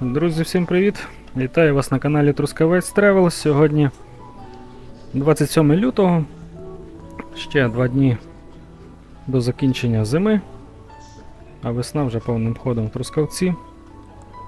Друзі, всім привіт! Вітаю вас на каналі Трускавець Travel. Сьогодні 27 лютого. Ще два дні до закінчення зими. А весна вже повним ходом в Трускавці.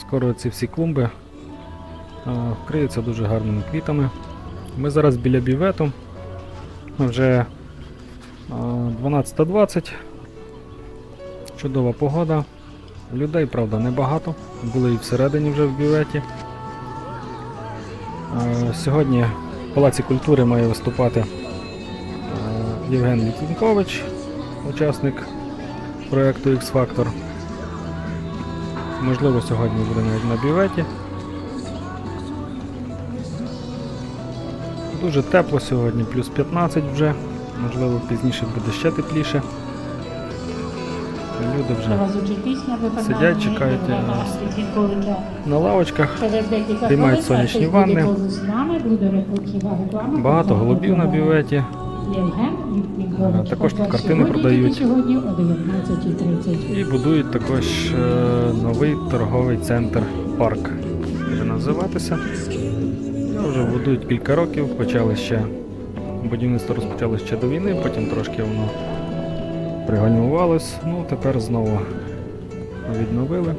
Скоро ці всі клумби вкриються дуже гарними квітами. Ми зараз біля бівету. Вже а, 12.20. Чудова погода. Людей, правда, небагато. Були і всередині вже в бюветі. Е, Сьогодні в Палаці культури має виступати е, Євген Літвінкович, учасник проєкту X-Factor. Можливо, сьогодні буде навіть на бюветі. Дуже тепло сьогодні, плюс 15 вже. Можливо, пізніше буде ще тепліше. Люди вже Сидять, чекають е, на лавочках. приймають сонячні ванни. Багато голубів на бюветі. Також тут картини продають. І будують також е, новий торговий центр парк. Буде називатися. Вже будують кілька років, почали ще. Будівництво розпочали ще до війни, потім трошки воно пригальмувалось. Ну тепер знову відновили.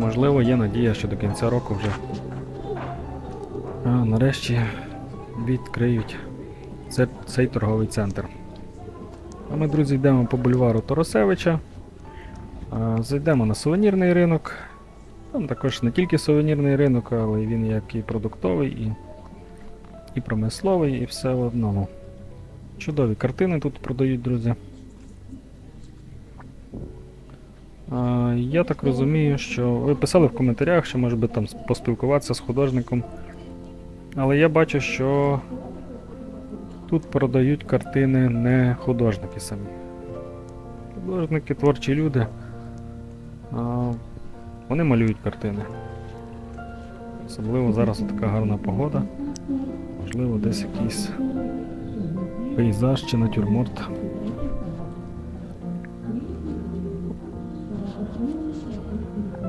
Можливо, є надія, що до кінця року вже а, нарешті відкриють це- цей торговий центр. А ми, друзі, йдемо по бульвару Торосевича. А, Зайдемо на сувенірний ринок. Там також не тільки сувенірний ринок, але він як і продуктовий, і, і промисловий, і все в одному. Чудові картини тут продають, друзі. Я так розумію, що ви писали в коментарях, що може би там поспілкуватися з художником. Але я бачу, що тут продають картини не художники самі. Художники, творчі люди. Вони малюють картини. Особливо зараз така гарна погода. Можливо, десь якийсь пейзаж чи натюрморт.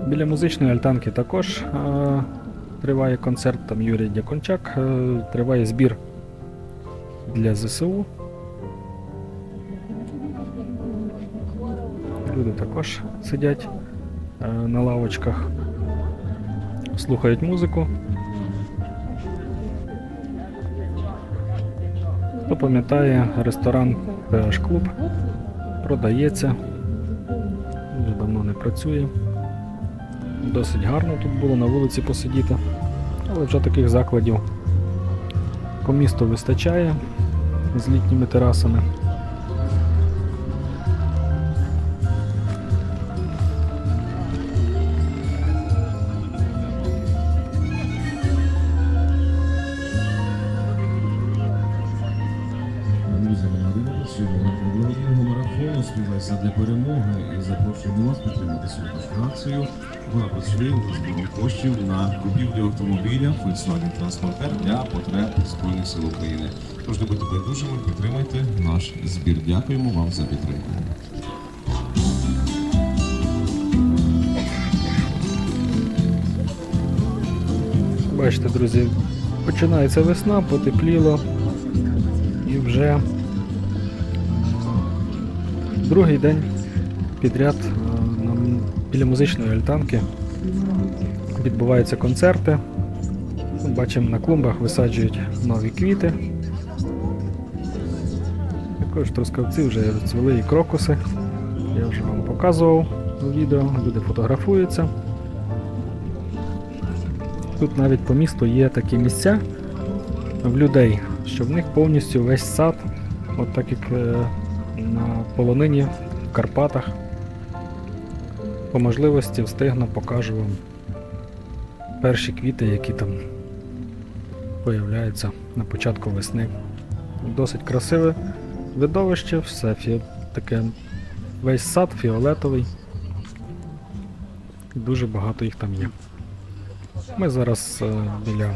Біля музичної альтанки також е, триває концерт, там Юрій Дякончак, е, триває збір для ЗСУ. Люди також сидять е, на лавочках, слухають музику. Хто пам'ятає, ресторан PH Club продається. Вже давно не працює. Досить гарно тут було на вулиці посидіти. Але вже таких закладів по місту вистачає з літніми терасами. Друзі, нагадую, сьогодні благодійного марафону «Співайся для перемоги і запрошуємо вас підтримати сьогоднішню акцію. Вона працює у збору коштів на купівлю автомобіля Volkswagen Transporter для потреб Збройних сил України. Тож не будьте байдужими, підтримайте наш збір. Дякуємо вам за підтримку. Бачите, друзі, починається весна, потепліло і вже другий день підряд біля музичної альтанки відбуваються концерти. Бачимо, на клумбах висаджують нові квіти. Також трускавці вже розцвіли і крокуси. Я вже вам показував у відео, люди фотографуються. Тут навіть по місту є такі місця в людей, що в них повністю весь сад, от так як е, на полонині в Карпатах. По можливості встигну, покажу вам перші квіти, які там появляються на початку весни. Досить красиве видовище, все таке весь сад фіолетовий. Дуже багато їх там є. Ми зараз е, біля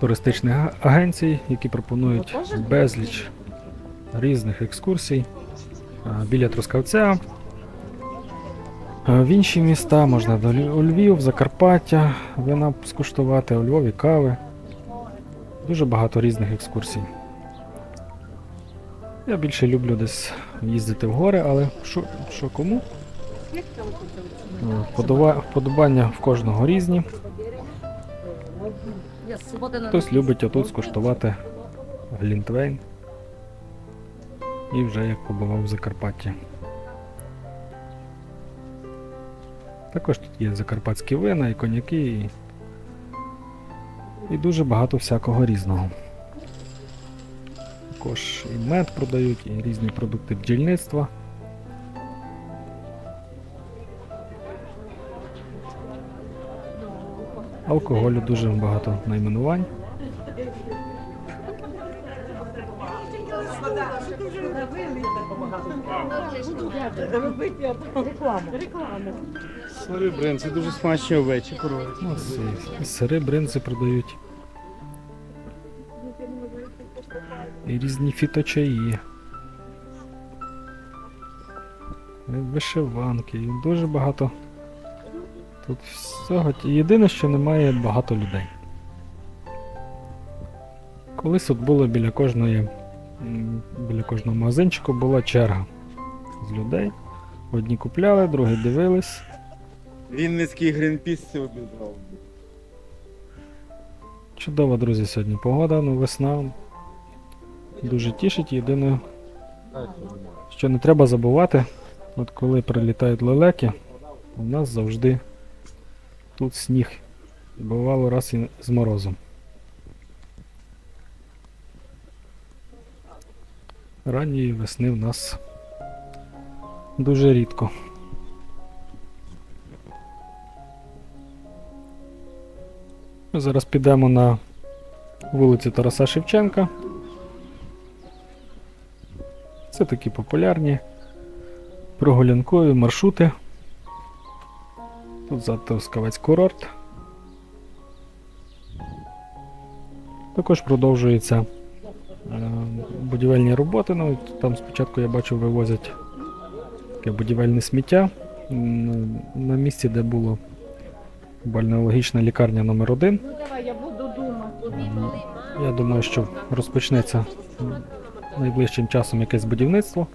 туристичних агенцій, які пропонують безліч різних екскурсій. Е, Біля Трускавця В інші міста можна до Львів, Закарпаття, вина скуштувати, у Львові кави. Дуже багато різних екскурсій. Я більше люблю десь їздити в гори, але що, що кому? Е, Вподобання в кожного різні. Хтось любить отут скуштувати глінтвейн. І вже як побував в Закарпатті. Також тут є закарпатські вина, і коньяки, і, і дуже багато всякого різного. Також і мед продають, і різні продукти бджільництва. Алкоголю дуже багато найменувань. Смотри, блин, це дуже смачні овечі корови. Ну, сири, бринзи продають. І різні фіточаї. Вишиванки. Дуже багато. Тут всього. Єдине, що немає багато людей. Колись от було біля кожної. Біля кожного магазинчику була черга з людей. Одні купляли, другі дивились. Вінницький грінпіс це обідрав. Чудова, друзі, сьогодні погода, ну весна. Дуже тішить. Єдине, що не треба забувати, от коли прилітають лелеки, у нас завжди тут сніг. Бувало раз і з морозом. Ранньої весни в нас дуже рідко. Зараз підемо на вулицю Тараса Шевченка. Це такі популярні прогулянкові маршрути. Тут затискавець курорт. Також продовжуються е, будівельні роботи. Ну, там спочатку я бачив вивозять таке будівельне сміття на місці, де було бальнеологічна лікарня номер 1 Ну я думаю, що розпочнеться найближчим часом якесь будівництво.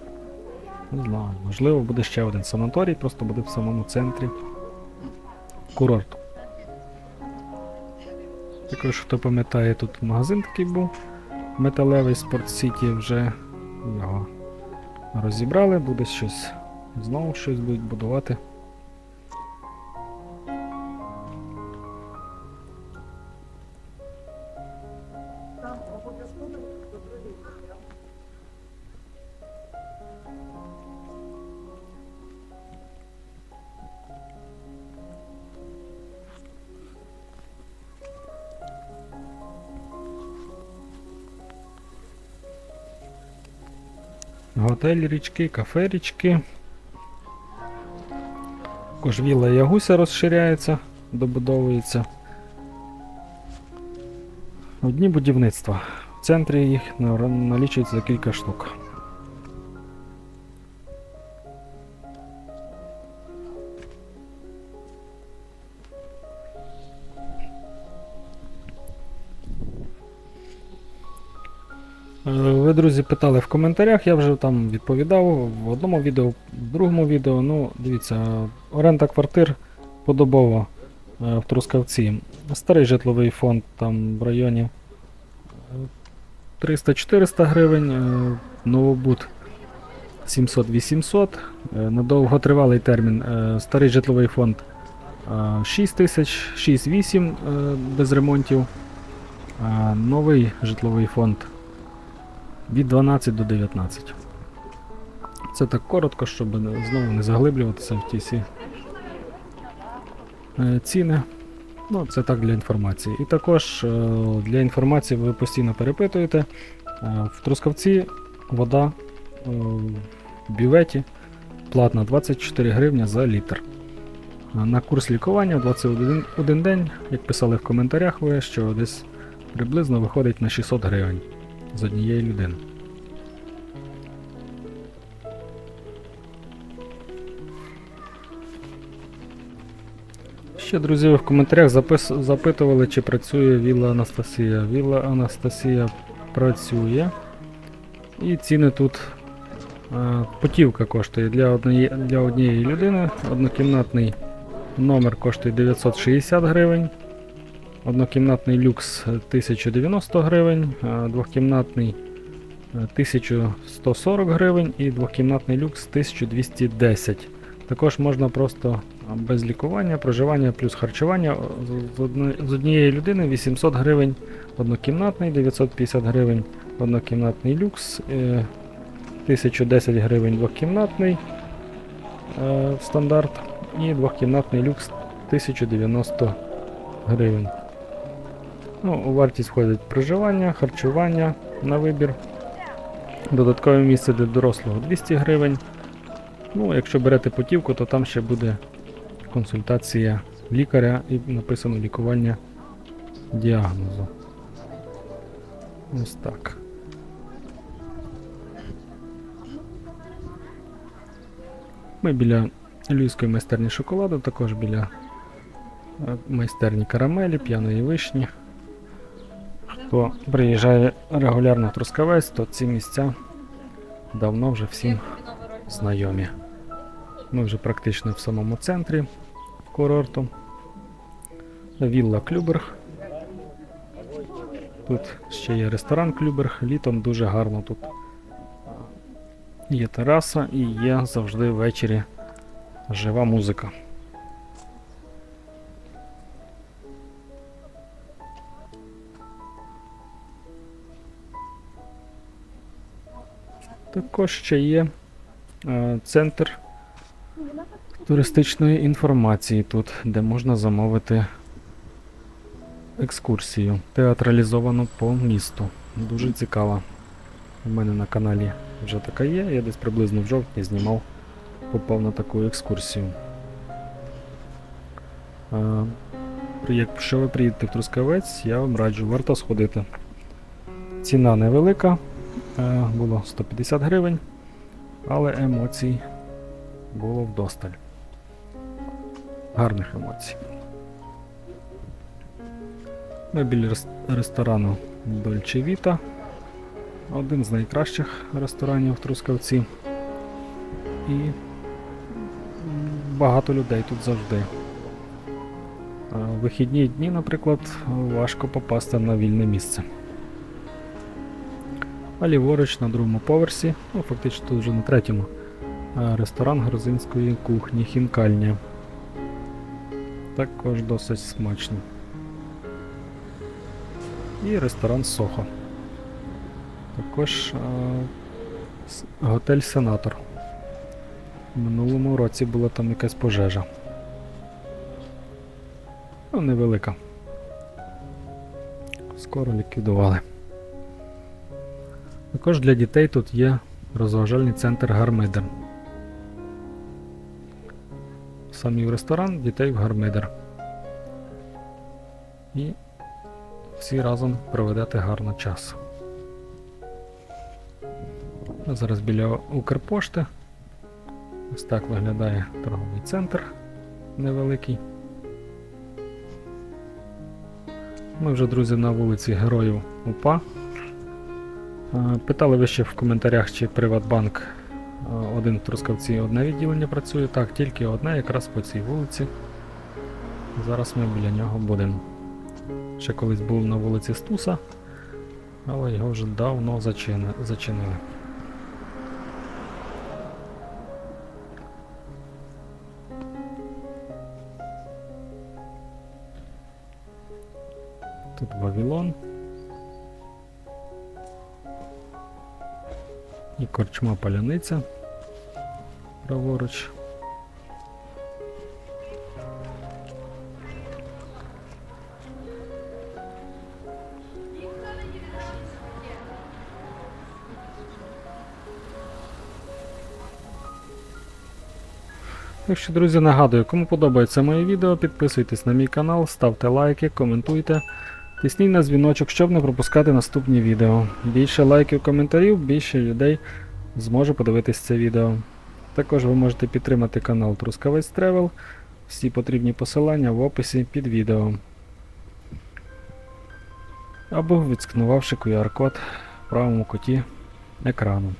Не знаю, можливо, буде ще один санаторій, просто буде в самому центрі курорту. Також, хто пам'ятає, тут магазин такий був металевий Спорт Сіті, вже його розібрали, буде щось, знову щось будуть будувати. Готель річки, кафе річки. Також віла Ягуся розширяється, добудовується. Одні будівництва. В центрі їх налічується кілька штук. Друзі, питали в коментарях, я вже там відповідав в одному відео, в другому відео. Ну, дивіться, оренда квартир подобова е, в Трускавці. Старий житловий фонд там в районі е, 300-400 гривень, е, новобуд 700-800, е, на довготривалий термін е, старий житловий фонд е, 6 тисяч, 6-8 е, без ремонтів. Новий житловий фонд від 12 до 19. Це так коротко, щоб знову не заглиблюватися в ті всі е, ціни. Ну, це так для інформації. І також е, для інформації ви постійно перепитуєте. е, В Трускавці вода в бюветі платна 24 гривня за літр. На курс лікування 21 один день, як писали в коментарях, ви що десь приблизно виходить на 600 гривень з однієї людини. Ще, друзі, ви в коментарях запис... запитували, чи працює Вілла Анастасія. Вілла Анастасія працює. І ціни тут. е, Путівка коштує для однієї, для однієї людини. Однокімнатний номер коштує 960 гривень. Однокімнатний люкс е, 1090 гривень, е, двохкімнатний е, 1140 гривень і двохкімнатний люкс 1210. Також можна просто без лікування, проживання плюс харчування з- однієї людини 800 гривень однокімнатний, 950 гривень однокімнатний люкс, е, 1010 гривень двохкімнатний е, стандарт і двохкімнатний люкс 1090 гривень. Ну, у вартість входить проживання, харчування на вибір. Додаткове місце для дорослого 200 гривень. Ну, якщо берете путівку, то там ще буде консультація лікаря і написано лікування діагнозу. Ось так. Ми біля Львівської майстерні шоколаду, також біля е, майстерні карамелі, п'яної вишні. Хто приїжджає регулярно в Трускавець, то ці місця давно вже всім знайомі. Ми вже практично в самому центрі курорту. Вілла Клюберг. Тут ще є ресторан Клюберг. Літом дуже гарно тут. Є тераса і є завжди ввечері жива музика. Також ще є е, центр туристичної інформації тут, де можна замовити екскурсію театралізовану по місту. Дуже цікава. У мене на каналі вже така є. Я десь приблизно в жовтні знімав попав на таку екскурсію. Е, Якщо ви приїдете в Трускавець, я вам раджу, варто сходити. Ціна невелика, було 150 гривень, але емоцій було вдосталь. Гарних емоцій. Ми біля ресторану Dolce Vita. Один з найкращих ресторанів в Трускавці. І багато людей тут завжди. В Вихідні дні, наприклад, важко попасти на вільне місце. А ліворуч на другому поверсі, ну фактично тут вже на третьому, ресторан грузинської кухні Хінкальня. Також досить смачно. І ресторан Сохо. Також а, с- готель Сенатор. У минулому році була там якась пожежа. Ну, невелика. Скоро ліквідували. Також для дітей тут є розважальний центр Гармидер. Самі в ресторан, дітей в Гармидер. І всі разом проведете гарно час. Зараз біля Укрпошти. Ось так виглядає торговий центр невеликий. Ми вже, друзі, на вулиці Героїв УПА. Питали ви ще в коментарях, чи Приватбанк один в Трускавці одне відділення працює. Так, тільки одне, якраз по цій вулиці. Зараз ми біля нього будемо. Ще колись був на вулиці Стуса, але його вже давно зачини- зачинили. Тут Вавилон. І корчма паляниця. Праворуч. Так що, друзі, нагадую, кому подобається моє відео, підписуйтесь на мій канал, ставте лайки, коментуйте. Тисніть на дзвіночок, щоб не пропускати наступні відео. Більше лайків, коментарів, більше людей зможе подивитись це відео. Також ви можете підтримати канал Трускавець Тревел. Всі потрібні посилання в описі під відео. Або відсканувавши QR-код в правому куті екрану.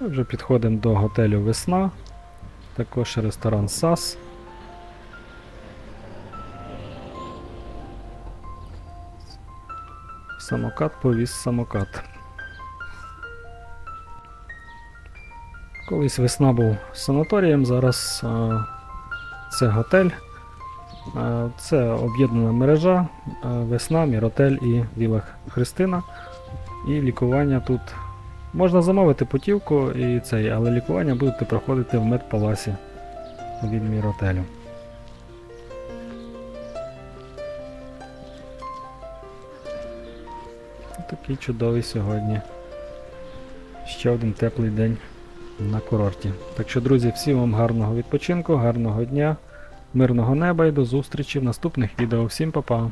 Вже підходимо до готелю Весна, також ресторан САС. Самокат повіз самокат. Колись весна був санаторієм, зараз е, це готель. Е, це об'єднана мережа, е, весна, Міротель і Віла Христина. І лікування тут можна замовити путівку і цей, але лікування будете проходити в медпаласі від Міротелю. Такий чудовий сьогодні. Ще один теплий день на курорті. Так що, друзі, всім вам гарного відпочинку, гарного дня, мирного неба і до зустрічі в наступних відео. Всім па-па!